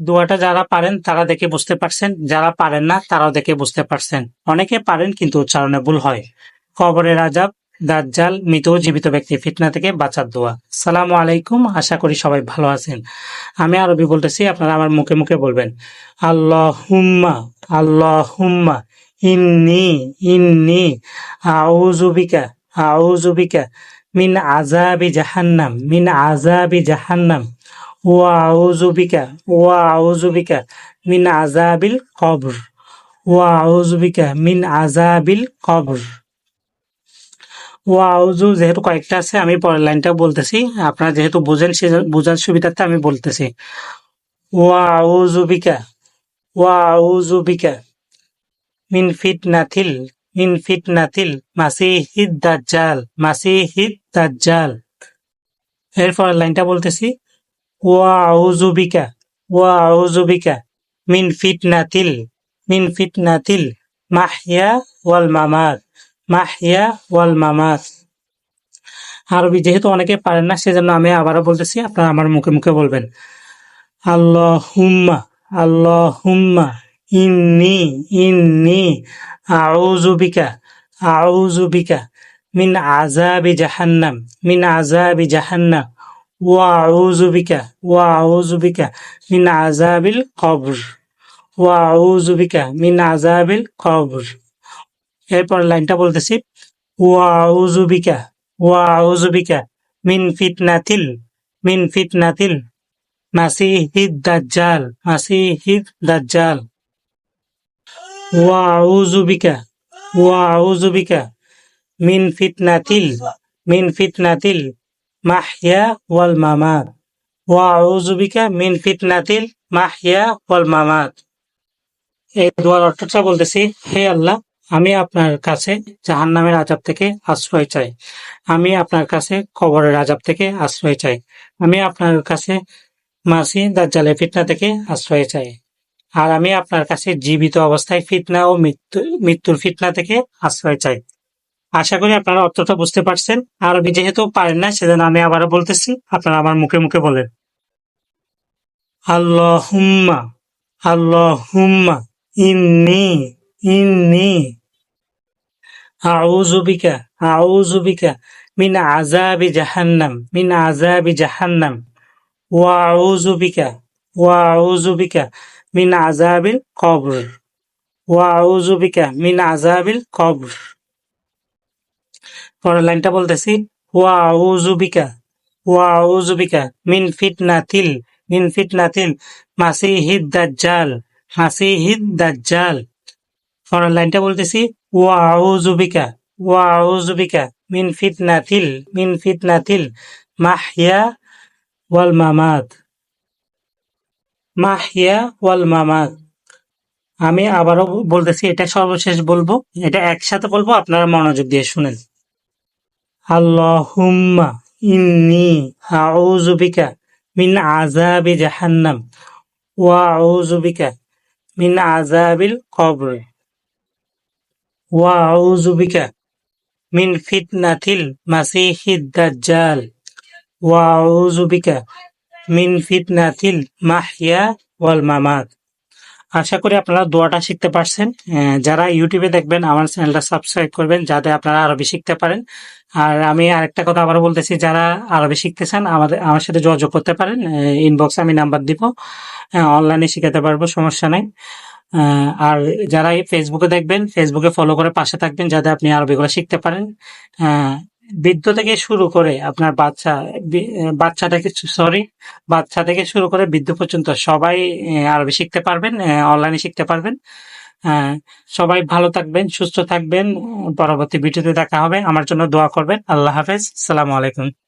দোয়াটা যারা পারেন, তারা দেখে বুঝতে পারছেন। যারা পারেন না, তারাও দেখে বুঝতে পারছেন। অনেকে পারেন, কিন্তু উচ্চারণে ভুল হয়। কবরের আজাব দাজ্জাল, মৃত জীবিত ব্যক্তি ফিতনা থেকে বাঁচার দোয়া। সালামু আলাইকুম, আশা করি সবাই ভালো আছেন। আমি আরবি বলতেছি, আপনারা আমার মুখে মুখে বলবেন। আল্লাহ হুম্মা আল্লাহ হুম্মা ইন্নি ইন্নি আউজুবিকা আউজুবিকা মিন আজাবি জাহান্নাম, মিন আজাবি জাহান্নাম। ওয়া আউজুবিকা ওয়া আউজুবিকা মিন আজাবিল কবর ওয়া আউজুবিকা মিন আজাবিল কবর। ওয়া আউজু যেহেতু কয়েকটা আছে, আমি পরের লাইনটা বলতেছি। আপনারা যেহেতু বুঝেন, সে বোঝার সুবিধার্থে আমি বলতেছি। ওয়া আউজুবিকা ওয়া আউজুবিকা মিন ফিতনাথিল মিন ফিতনাথিল মাসিহিদ দাজ্জাল মাসিহিদ দাজ্জাল। এরপর লাইনটা বলতেছি ওয়া আউজুবিকা ওয়া আউজুবিকা মিন ফিতনাতিল মিন ফিতনাতিল মাহিয়া ওয়াল মামাত, মাহিয়া ওয়াল মামাত। আরবি যেহেতু অনেকে পারেন না, সেজন্য আমি আবারও বলতেছি, আপনারা আমার মুখে মুখে বলবেন। আল্লাহ হুম্মা আল্লাহ হুম্মা ইন্নি ইন্নি আউজুবিকা আউজুবিকা মিন আজাবি জাহান্নাম, মিন আজাবি জাহান্নাম। ওয়া আউজুবিকা ওয়া আউজুবিকা আজাবিল কবর ওয়া আউজুবিকা আজাবিল কবর। এরপর লাইনটা বলতেছি মিন ফিতনাতিল মিন ফিতনাতিল, মাসিহিদ দাজ্জাল মাসিহিদ দাজ্জাল। ওয়া আউজুবিকা ওয়া আউজুবিকা মিন ফিতনাতিল মিন ফিতনাতিল মাহিয়া ওয়াল মামাত। ওয়া মিন ফিতনাতিল মাহিয়া ওয়াল মামাত। এই দোয়ার অর্থটা বলতেছি, হে আল্লাহ, আমি আপনার কাছে জাহান্নামের আজাব থেকে আশ্রয় চাই। আমি আপনার কাছে কবরের আজাব থেকে আশ্রয় চাই। আমি আপনার কাছে মাসি দাজ্জালের ফিতনা থেকে আশ্রয় চাই। আর আমি আপনার কাছে জীবিত অবস্থায় ফিতনা ও মৃত্যু, মৃত্যুর ফিতনা থেকে আশ্রয় চাই। আশা করি আপনারা অর্থটা বুঝতে পারছেন। আরবি যেহেতু পারেন না সেজন্য আমি আবারও বলতেছি, আপনারা আমার মুখে মুখে বলেন। আল্লাহ হুম্মা আল্লাহ হুম্মা ইন্নি ইন্নি আউজুবিকা আউজুবিকা মিন আজাবি জাহান্নাম, মিন আজাবি জাহান্নাম, ওয়া আউজুবিকা ওয়া আউজুবিকা মিন আজাবিল কবর, ওয়া আউজুবিকা মিন আজাবিল কবর। পরের লাইনটা বলতেছি ওয়া আউজুবিকা ওয়া আউজুবিকা মিন ফিতনাতিল মিন ফিতনাতিল মাসিহিদ দাজ্জাল মাসিহিদ দাজ্জাল। পরের লাইনটা বলতেছি ওয়া আউজুবিকা ওয়া আউজুবিকা মিন ফিতনাতিল মিন ফিতনাতিল মাহিয়া ওয়াল মামাত। মাহিয়া ওয়াল মামাত। আমি আবারও বলতেছি, এটা সর্বশেষ বলব, এটা একসাথে বলব, আপনারা মনোযোগ দিয়ে শুনেন। আল্লাহুম্মা ইন্নি আউযু বিকা মিন আযাবি জাহান্নাম ওয়া আউযু বিকা মিন আযাবিল কবর ওয়া আউযু বিকা মিন ফিতনাতিল মাসিহিদ দাজ্জাল ওয়া আউযু বিকা মিন ফিতনাতিল মাহিয়া ওয়াল মামাত আশা করি আপনারা দোয়াটা শিখতে পারছেন। যারা ইউটিউবে দেখবেন, আমার চ্যানেলটা সাবস্ক্রাইব করবেন, যাতে আপনারা আরবি শিখতে পারেন। আর আমি আরেকটা কথা আবার বলতেছি, যারা আরবি শিখতে চান, আমাদের, আমার সাথে যোগাযোগ করতে পারেন। ইনবক্সে আমি নাম্বার দিব। অনলাইনে শিখাতে পারব, সমস্যা নাই। আর যারা ফেসবুকে দেখবেন ফেসবুকে ফলো করে পাশে থাকবেন, যাতে আপনি আরবিগুলো শিখতে পারেন। বৃদ্ধ থেকে শুরু করে আপনার বাচ্চা বাচ্চা থেকে সরি বাচ্চা থেকে শুরু করে বৃদ্ধ পর্যন্ত সবাই আরবি শিখতে পারবেন অনলাইনে শিখতে পারবেন। সবাই ভালো থাকবেন, সুস্থ থাকবেন। পরবর্তী ভিডিওতে দেখা হবে। আমার জন্য দোয়া করবেন। আল্লাহ হাফেজ। সালামু আলাইকুম।